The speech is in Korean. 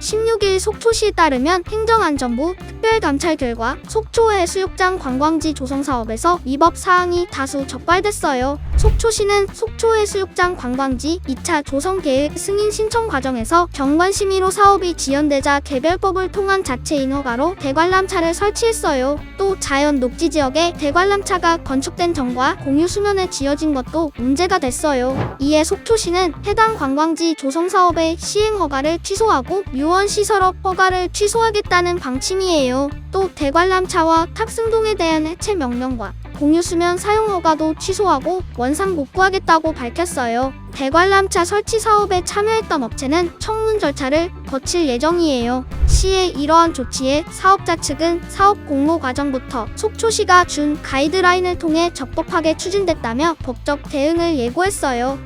16일 속초시에 따르면 행정안전부 특별감찰 결과 속초 해수욕장 관광지 조성 사업에서 위법 사항이 다수 적발됐어요. 속초시는 속초 해수욕장 관광지 2차 조성 계획 승인 신청 과정에서 경관 심의로 사업이 지연되자 개별법을 통한 자체 인허가로 대관람차를 설치했어요. 또 자연 녹지 지역에 대관람차가 건축된 전과 공유 수면에 지어진 것도 문제가 됐어요. 이에 속초시는 해당 관광지 조성 사업의 시행 허가를 취소하고 유원 시설업 허가를 취소하겠다는 방침이에요. 또 대관람차와 탁승동에 대한 해체 명령과 공유수면 사용 허가도 취소하고 원상 복구하겠다고 밝혔어요. 대관람차 설치 사업에 참여했던 업체는 청문 절차를 거칠 예정이에요. 시의 이러한 조치에 사업자 측은 사업 공모 과정부터 속초시가 준 가이드라인을 통해 적법하게 추진됐다며 법적 대응을 예고했어요.